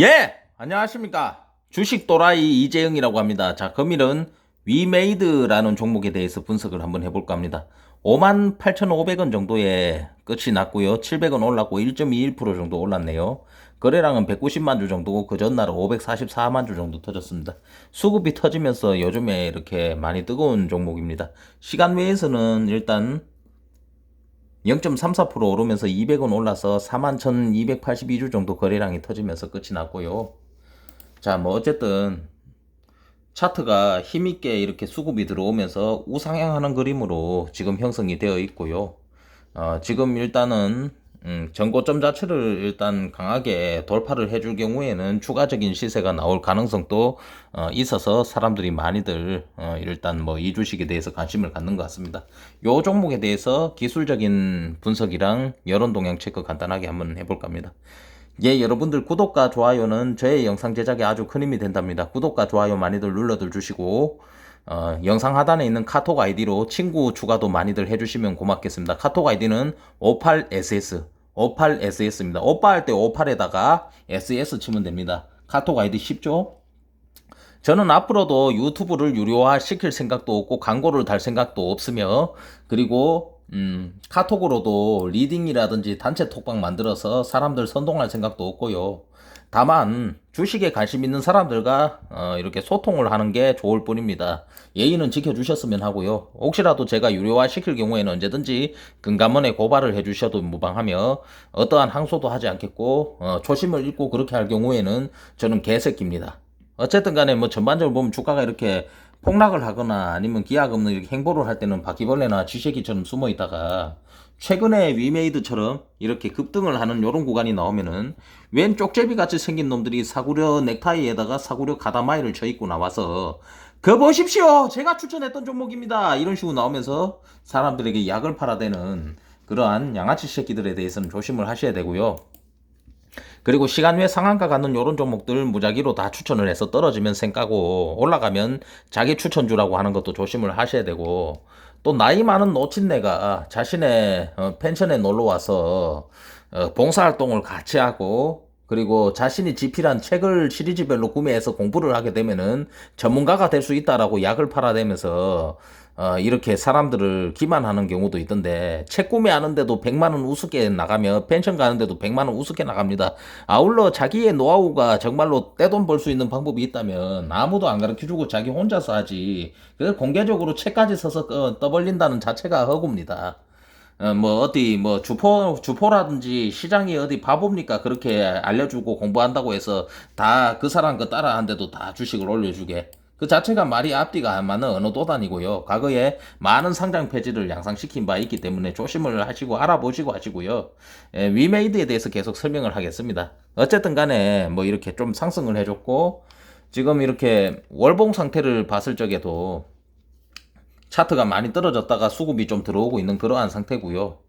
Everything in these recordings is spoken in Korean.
예! 안녕하십니까. 주식 또라이 이재영이라고 합니다. 자, 금일은 위메이드라는 종목에 대해서 분석을 한번 해볼까 합니다. 58,500원 정도에 끝이 났고요. 700원 올랐고 1.21% 정도 올랐네요. 거래량은 190만 주 정도고 그 전날은 544만 주 정도 터졌습니다. 수급이 터지면서 요즘에 이렇게 많이 뜨거운 종목입니다. 시간 외에서는 일단 0.34% 오르면서 200원 올라서 41,282주 정도 거래량이 터지면서 끝이 났고요. 자, 뭐 어쨌든 차트가 힘있게 이렇게 수급이 들어오면서 우상향하는 그림으로 지금 형성이 되어 있고요. 어, 지금 일단은 음, 전고점 자체를 일단 강하게 돌파를 해줄 경우에는 추가적인 시세가 나올 가능성도 어, 있어서 사람들이 많이들 어, 일단 뭐 이 주식에 대해서 관심을 갖는 것 같습니다. 요 종목에 대해서 기술적인 분석이랑 여론 동향 체크 간단하게 한번 해볼까 합니다. 예, 여러분들 구독과 좋아요는 저의 영상 제작에 아주 큰 힘이 된답니다. 구독과 좋아요 많이들 눌러들 주시고 어, 영상 하단에 있는 카톡 아이디로 친구 추가도 많이들 해주시면 고맙겠습니다. 카톡 아이디는 58ss 58ss입니다. 오빠 할 때 58에다가 ss 치면 됩니다. 카톡 아이디 쉽죠? 저는 앞으로도 유튜브를 유료화 시킬 생각도 없고 광고를 달 생각도 없으며 그리고 음, 카톡으로도 리딩이라든지 단체 톡방 만들어서 사람들 선동할 생각도 없고요. 다만 주식에 관심 있는 사람들과 어, 이렇게 소통을 하는 게 좋을 뿐입니다. 예의는 지켜주셨으면 하고요. 혹시라도 제가 유료화 시킬 경우에는 언제든지 금감원에 고발을 해주셔도 무방하며 어떠한 항소도 하지 않겠고 어, 초심을 잃고 그렇게 할 경우에는 저는 개새끼입니다. 어쨌든 간에 뭐 전반적으로 보면 주가가 이렇게 폭락을 하거나 아니면 기약 없는 이렇게 행보를 할 때는 바퀴벌레나 쥐새끼처럼 숨어 있다가 최근에 위메이드처럼 이렇게 급등을 하는 요런 구간이 나오면은 웬 쪽제비 같이 생긴 놈들이 사구려 넥타이에다가 사구려 가다마이를 쳐 입고 나와서 그 보십시오 제가 추천했던 종목입니다 이런 식으로 나오면서 사람들에게 약을 팔아대는 그러한 양아치 새끼들에 대해서는 조심을 하셔야 되고요. 그리고 시간 외 상한가 갖는 요런 종목들 무작위로 다 추천을 해서 떨어지면 생까고 올라가면 자기 추천주라고 하는 것도 조심을 하셔야 되고 또 나이 많은 노친네가 자신의 어, 펜션에 놀러 와서 어, 봉사활동을 같이 하고 그리고 자신이 집필한 책을 시리즈별로 구매해서 공부를 하게 되면은 전문가가 될 수 있다라고 약을 팔아대면서 어, 이렇게 사람들을 기만하는 경우도 있던데 책 구매하는데도 100만 원 우습게 나가며 펜션 가는데도 100만 원 우습게 나갑니다. 아울러 자기의 노하우가 정말로 떼돈 벌 수 있는 방법이 있다면 아무도 안 가르쳐주고 자기 혼자서 하지. 그래서 공개적으로 책까지 써서 어, 떠벌린다는 자체가 허구입니다. 어, 뭐 어디 뭐 주포 주포라든지 시장이 어디 바보입니까 그렇게 알려주고 공부한다고 해서 다 그 사람 거 따라하는데도 다 주식을 올려주게 그 자체가 말이 앞뒤가 안 맞는 어느 도단이고요. 과거에 많은 상장 폐지를 양상시킨 바 있기 때문에 조심을 하시고 알아보시고 하시고요. 에, 위메이드에 대해서 계속 설명을 하겠습니다. 어쨌든 간에 뭐 이렇게 좀 상승을 해줬고 지금 이렇게 월봉 상태를 봤을 적에도 차트가 많이 떨어졌다가 수급이 좀 들어오고 있는 그러한 상태고요.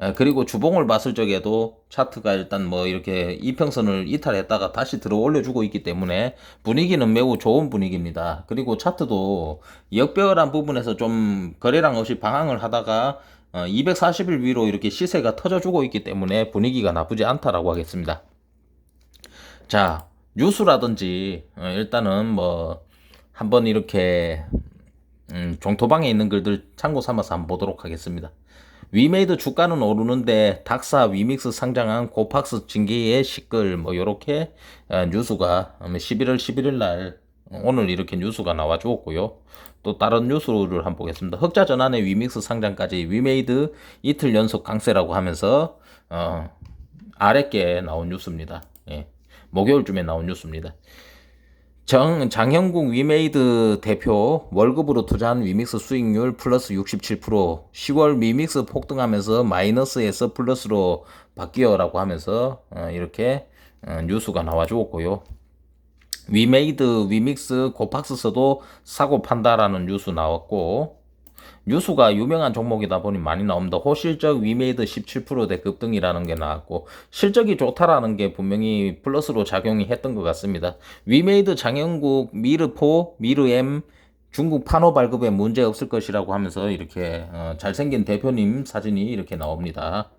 에, 그리고 주봉을 봤을 적에도 차트가 일단 뭐 이렇게 이평선을 이탈했다가 다시 들어 올려주고 있기 때문에 분위기는 매우 좋은 분위기입니다. 그리고 차트도 역별한 부분에서 좀 거래량 없이 방황을 하다가 어, 240일 위로 이렇게 시세가 터져주고 있기 때문에 분위기가 나쁘지 않다라고 하겠습니다. 자, 뉴스라든지 어, 일단은 뭐 한번 이렇게 음, 종토방에 있는 글들 참고 삼아서 한번 보도록 하겠습니다. 위메이드 주가는 오르는데 닥사 위믹스 상장한 고팍스 징계의 시끌 뭐 요렇게 어, 뉴스가 11월 11일 날 오늘 이렇게 뉴스가 나와 주었고요. 또 다른 뉴스를 한번 보겠습니다. 흑자 전환의 위믹스 상장까지 위메이드 이틀 연속 강세라고 하면서 어, 아랫게 나온 뉴스입니다. 예. 목요일쯤에 나온 뉴스입니다. 정, 장형국 위메이드 대표 월급으로 투자한 위믹스 수익률 플러스 67% 10월 위믹스 폭등하면서 마이너스에서 플러스로 바뀌어라고 하면서 어, 이렇게 어, 뉴스가 나와 주었고요. 위메이드 위믹스 고팍스서도 사고 판다라는 뉴스 나왔고 뉴스가 유명한 종목이다 보니 많이 나옵니다. 호실적 위메이드 17%대 급등이라는 게 나왔고 실적이 좋다라는 게 분명히 플러스로 작용이 했던 것 같습니다. 위메이드 장영국 미르포 미르엠 중국 판호 발급에 문제 없을 것이라고 하면서 이렇게 어, 잘생긴 대표님 사진이 이렇게 나옵니다.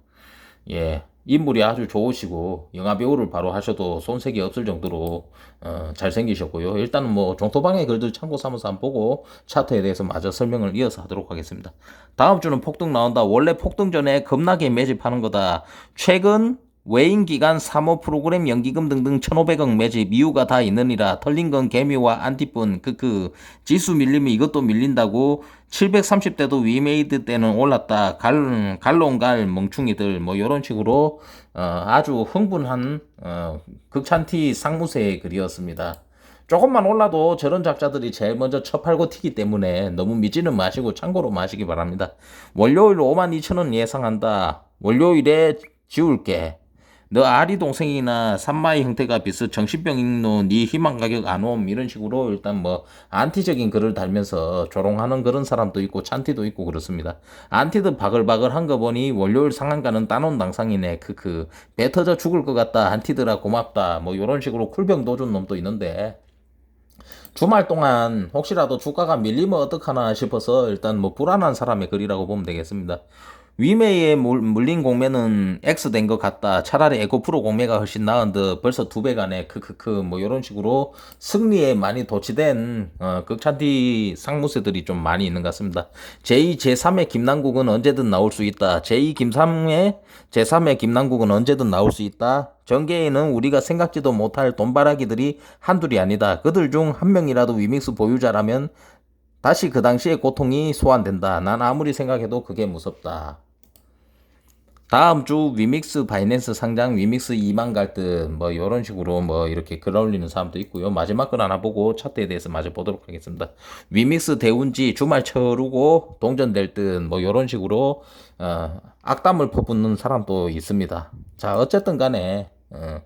예, 인물이 아주 좋으시고 영화 배우를 바로 하셔도 손색이 없을 정도로 어, 잘생기셨고요. 일단은 뭐 종토방의 글들 참고 삼아서 한번 보고 차트에 대해서 마저 설명을 이어서 하도록 하겠습니다. 다음 주는 폭등 나온다. 원래 폭등 전에 겁나게 매집하는 거다. 최근 외인 기간 사모 프로그램 연기금 등등 1,500억 매집 이유가 다 있느니라 털린 건 개미와 안티뿐 크크 지수 밀리면 이것도 밀린다고 730대도 위메이드 때는 올랐다 갈 갈롱갈 멍충이들 뭐 요런 식으로 어, 아주 흥분한 어, 극찬티 상무세의 글이었습니다. 조금만 올라도 저런 작자들이 제일 먼저 쳐팔고 튀기 때문에 너무 믿지는 마시고 참고로 마시기 바랍니다. 월요일 5만 2천 원 예상한다. 월요일에 지울게. 너 아리 동생이나 산마의 형태가 비슷 정신병인노 네 희망 가격 안 옴. 이런 식으로 일단 뭐 안티적인 글을 달면서 조롱하는 그런 사람도 있고 찬티도 있고 그렇습니다. 안티도 바글바글 한 거 보니 월요일 상한가는 따놓은 당상이네. 크크. 배 터져 죽을 것 같다. 안티들아 고맙다. 뭐 이런 식으로 쿨병 도준 놈도 있는데. 주말 동안 혹시라도 주가가 밀리면 어떡하나 싶어서 일단 뭐 불안한 사람의 글이라고 보면 되겠습니다. 위메에 물- 물린 공매는 X 된 것 같다. 차라리 에코프로 공매가 훨씬 나은데 벌써 두배 가네. 크크크 뭐 이런 식으로 승리에 많이 도취된 어, 극찬티 상무세들이 좀 많이 있는 것 같습니다. 제2, 제3의 김남국은 언제든 나올 수 있다. 제2, 김3의 제3의 김남국은 언제든 나올 수 있다. 전개에는 우리가 생각지도 못할 돈바라기들이 한둘이 아니다. 그들 중 한 명이라도 위믹스 보유자라면 다시 그 당시의 고통이 소환된다. 난 아무리 생각해도 그게 무섭다. 다음 주 위믹스 바이낸스 상장 위믹스 2만 갈듯 뭐 이런 식으로 뭐 이렇게 글 올리는 사람도 있고요. 마지막 글 하나 보고 차트에 대해서 마저 보도록 하겠습니다. 위믹스 대운지 주말 쳐루고 동전될 듯뭐 이런 식으로 어, 악담을 퍼붓는 사람도 있습니다. 자 어쨌든 간에 어,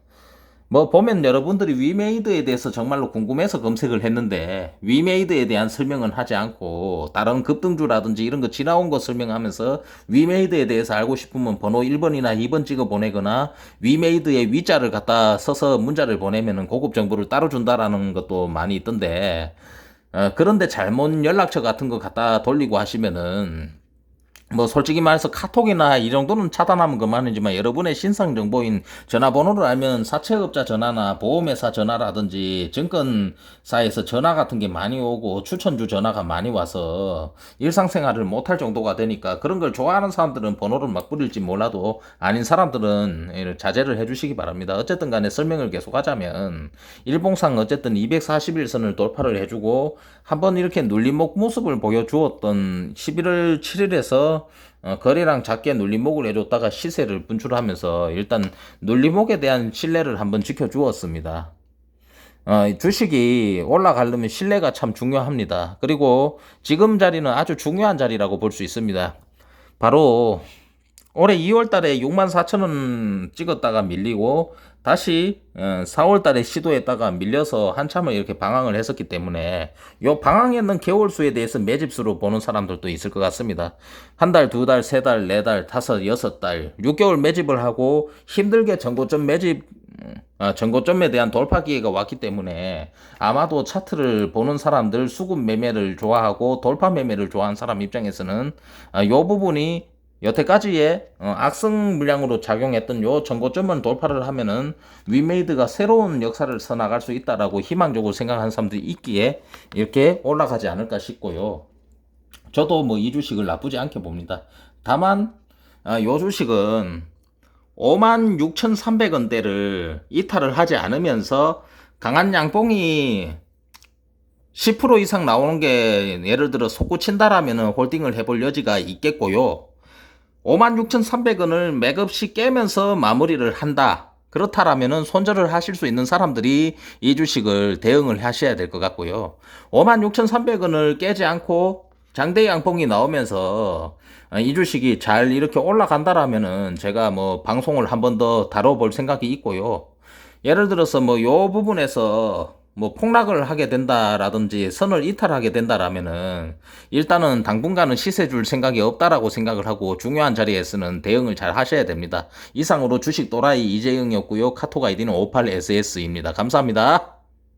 뭐 보면 여러분들이 위메이드에 대해서 정말로 궁금해서 검색을 했는데 위메이드에 대한 설명은 하지 않고 다른 급등주라든지 이런 거 지나온 거 설명하면서 위메이드에 대해서 알고 싶으면 번호 1번이나 2번 찍어 보내거나 위메이드의 위자를 갖다 써서 문자를 보내면은 고급 정보를 따로 준다라는 것도 많이 있던데 어, 그런데 잘못 연락처 같은 거 갖다 돌리고 하시면은 뭐 솔직히 말해서 카톡이나 이 정도는 차단하면 그만이지만 여러분의 신상 정보인 전화번호를 알면 사채업자 전화나 보험회사 전화라든지 증권사에서 전화 같은 게 많이 오고 추천주 전화가 많이 와서 일상생활을 못할 정도가 되니까 그런 걸 좋아하는 사람들은 번호를 막 뿌릴지 몰라도 아닌 사람들은 자제를 해주시기 바랍니다. 어쨌든 간에 설명을 계속하자면 일봉상 어쨌든 241선을 돌파를 해주고 한번 이렇게 눌림목 모습을 보여주었던 11월 7일에서 어, 거래량 작게 눌림목을 해줬다가 시세를 분출하면서 일단 눌림목에 대한 신뢰를 한번 지켜주었습니다. 어, 주식이 올라가려면 신뢰가 참 중요합니다. 그리고 지금 자리는 아주 중요한 자리라고 볼 수 있습니다. 바로 올해 2월 달에 6만 4천 원 찍었다가 밀리고 다시 4월 달에 시도했다가 밀려서 한참을 이렇게 방황을 했었기 때문에 요 방황했는 개월수에 대해서 매집수로 보는 사람들도 있을 것 같습니다. 한 달, 두 달, 세 달, 네 달, 다섯, 여섯 달, 6개월 매집을 하고 힘들게 정고점 매집 아, 전고점에 대한 돌파 기회가 왔기 때문에 아마도 차트를 보는 사람들 수급 매매를 좋아하고 돌파 매매를 좋아하는 사람 입장에서는 아, 이 부분이 여태까지의 어, 악성 물량으로 작용했던 요 전고점은 돌파를 하면은 위메이드가 새로운 역사를 써나갈 수 있다라고 희망적으로 생각하는 사람들이 있기에 이렇게 올라가지 않을까 싶고요. 저도 뭐 이 주식을 나쁘지 않게 봅니다. 다만 아, 요 주식은 56,300원대를 이탈을 하지 않으면서 강한 양봉이 10% 이상 나오는 게 예를 들어 솟구친다라면 홀딩을 해볼 여지가 있겠고요. 56,300원을 맥없이 깨면서 마무리를 한다. 그렇다라면은 손절을 하실 수 있는 사람들이 이 주식을 대응을 하셔야 될 것 같고요. 56,300원을 깨지 않고 장대 양봉이 나오면서 이 주식이 잘 이렇게 올라간다라면은 제가 뭐 방송을 한 번 더 다뤄볼 생각이 있고요. 예를 들어서 뭐 요 부분에서 뭐 폭락을 하게 된다라든지 선을 이탈하게 된다라면은 일단은 당분간은 시세 줄 생각이 없다라고 생각을 하고 중요한 자리에서는 대응을 잘 하셔야 됩니다. 이상으로 주식 또라이 이재영이었고요. 카톡 아이디는 58SS입니다. 감사합니다.